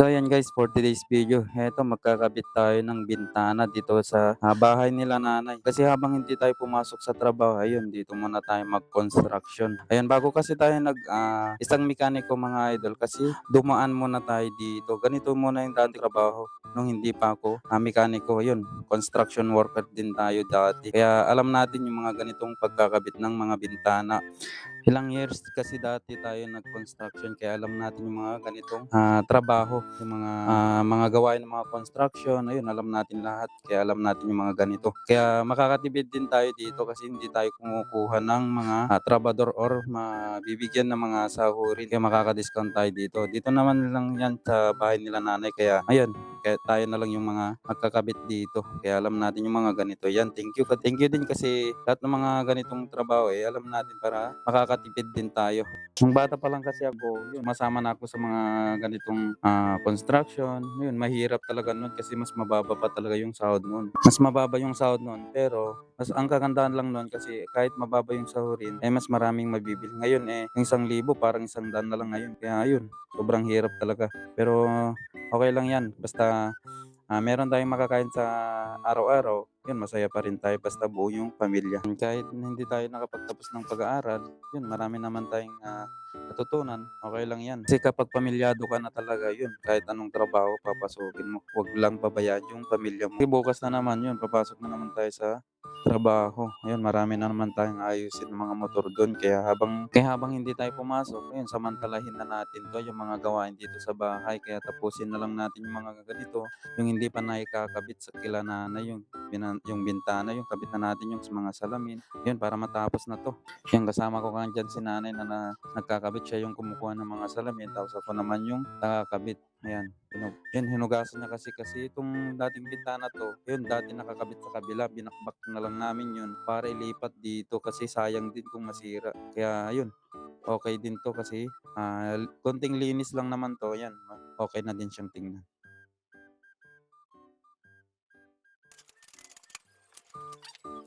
So ayan guys, for today's video, eto magkakabit tayo ng bintana dito sa ah, bahay nila nanay. Kasi habang hindi tayo pumasok sa trabaho, ayun, dito muna tayo mag-construction. Ayan, bago kasi tayo nag ah, isang mekaniko mga idol kasi dumaan muna tayo dito. Ganito muna yung dati trabaho nung hindi pa ako ah, mekaniko. Ayun, construction worker din tayo dati. Kaya alam natin yung mga ganitong pagkakabit ng mga bintana. Ilang years kasi dati tayo nag-construction kaya alam natin yung mga ganitong ah, trabaho, yung mga ah, mga gawain ng mga construction, ayun alam natin lahat kaya alam natin yung mga ganito. Kaya makakatipid din tayo dito kasi hindi tayo kumukuha ng mga ah, trabador or mabibigyan ng mga sahurin kaya makaka-discount tayo dito. Dito naman lang yan sa bahay nila nanay kaya ayun, kaya tayo na lang yung mga magkakabit dito. Kaya alam natin yung mga ganito. Yan, thank you. Thank you din kasi lahat ng mga ganitong trabaho eh, alam natin para makakatipid din tayo. Nung bata pa lang kasi ako, yun, masama na ako sa mga ganitong ah, construction. Yun, mahirap talaga nun kasi mas mababa pa talaga yung sahod nun. Mas mababa yung sahod nun, pero mas ang kagandahan lang nun kasi kahit mababa yung sahurin, eh mas maraming mabibili. Ngayon eh, yung isang libo parang isang daan na lang ngayon. Kaya ayun, sobrang hirap talaga. Pero okay lang yan. Basta ah, meron tayong makakain sa araw-araw, yun, masaya pa rin tayo basta buo yung pamilya. Kahit hindi tayo nakapagtapos ng pag-aaral, yun, marami naman tayong ah, natutunan, okay lang yan. Kasi kapag pamilyado ka na talaga, yun, kahit anong trabaho papasukin mo, huwag lang pabayaan yung pamilya mo. Kasi bukas na naman yun, papasok na naman tayo sa trabaho. Ayun, marami na naman tayong ayusin mga motor doon. Kaya habang kaya habang hindi tayo pumasok, ayun, samantalahin na natin 'to yung mga gawain dito sa bahay. Kaya tapusin na lang natin yung mga ganito, yung hindi pa naikakabit sa kila nanay, yung binan- yung bintana, yung kabit na natin yung mga salamin. Yun, para matapos na 'to. Yung kasama ko kanyan si nanay na, na nagkakabit siya yung kumukuha ng mga salamin, tapos ako naman yung nakakabit. Ayan, hinug yan hinugasan niya kasi kasi itong dating bintana 'to, yun dati nakakabit sa kabila, binakbak na lang namin yun para ilipat dito kasi sayang din kung masira. Kaya ayun, okey din 'to kasi, ah, konting linis lang naman 'to, yan, okey na din siyang tingnan. Thank you.